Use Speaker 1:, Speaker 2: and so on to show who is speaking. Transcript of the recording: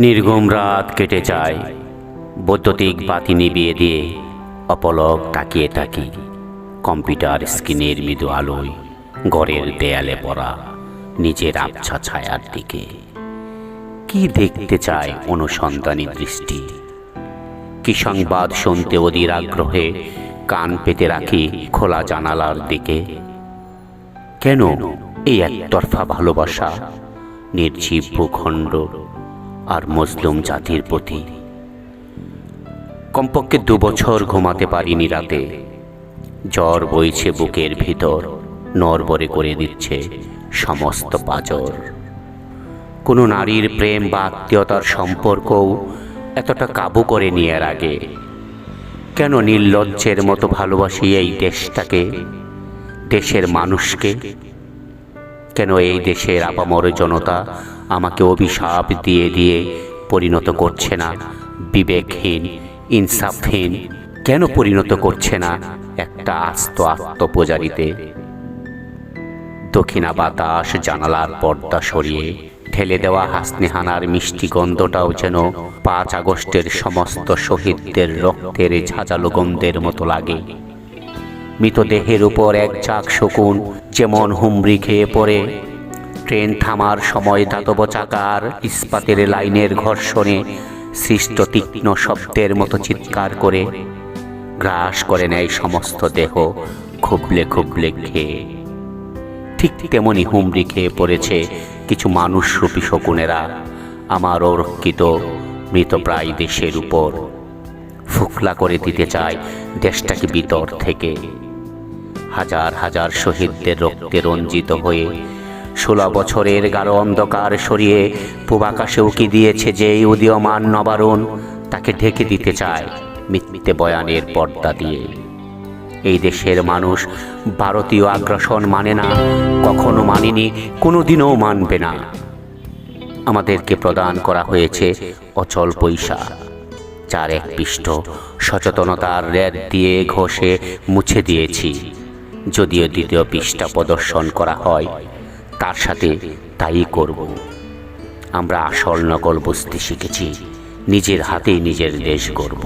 Speaker 1: নির্গম রাত কেটে যায়। বৈদ্যুতিক বাতি নিবিয়ে দিয়ে অপলক তাকিয়ে থাকি। কম্পিউটার স্ক্রিনের মৃদু আলোয় ঘরের দেয়ালে পড়া নিজের আবছা ছায়ার দিকে। কি দেখতে চায় অনুসন্ধানী দৃষ্টি? কি সংবাদ শুনতে অধীর আগ্রহে কান পেতে রাখি খোলা জানালার দিকে? কেন এই একতরফা ভালোবাসা? নির্জীব ভূখণ্ড আর মজলুম জাতির প্রতি। কমপক্ষে দু বছর ঘুমাতে পারিনি রাতে। জ্বর বইছে বুকের ভিতর নরবরে করে দিচ্ছে সমস্ত পাজর। কোনো নারীর প্রেম বা আত্মীয়তার সম্পর্কও এতটা কাবু করে নিয়ে আগে। কেন নির্লজ্জের মতো ভালোবাসি এই দেশটাকে, দেশের মানুষকে? কেন এই দেশের আপামর জনতা আমাকে অভিশাপ দিয়ে দিয়ে পরিণত করছে না। বিবেকহীন, ইনসাফহীন, কেন পরিণত করছে না একটা আস্ত আত্মপূজারিতে? দক্ষিণা বাতাস জানালার পর্দা সরিয়ে ঠেলে দেওয়া হাসনেহানার মিষ্টি গন্ধটাও যেন পাঁচ আগস্টের সমস্ত শহীদদের রক্তের ঝাঁঝালো গন্ধের মতো লাগে। মৃতদেহের উপর এক চাক শকুন যেমন হুমড়ি খেয়ে পড়ে ট্রেন থামার সময় ধাতব চাকার ইস্পাতের লাইনের ঘর্ষণে সৃষ্ট তীক্ষ্ণ শব্দের মতো চিৎকার করে গ্রাস করে নেয় সমস্ত দেহ খুবলে খুবলে খেয়ে। ঠিক তেমনি হুমড়ি খেয়ে পড়েছে কিছু মানুষরূপী শকুনেরা। আমার অরক্ষিত মৃতপ্রায় দেশের উপর। ফুকলা করে দিতে চায় দেশটাকে ভিতর থেকে। হাজার হাজার শহীদদের রক্তে রঞ্জিত হয়ে ষোলো বছরের গাঢ় অন্ধকার সরিয়ে পূবাকাশে উকি দিয়েছে যে উদীয়মান নবারণ, তাকে ঢেকে দিতে চায় মিথ্যে বয়ানের পর্দা দিয়ে। এই দেশের মানুষ ভারতীয় আগ্রাসন মানে না, কখনো মানেনি, কোনোদিনও মানবে না। আমাদেরকে প্রদান করা হয়েছে অচল পয়সা চার এক পৃষ্ঠ সচেতনতার রেদ দিয়ে ঘষে মুছে দিয়েছি। যদিও দ্বিতীয় পৃষ্ঠা প্রদর্শন করা হয় তার সাথে তাই করব। আমরা আসল নকল বসতে শিখেছি নিজের হাতেই নিজের দেশ গড়ব।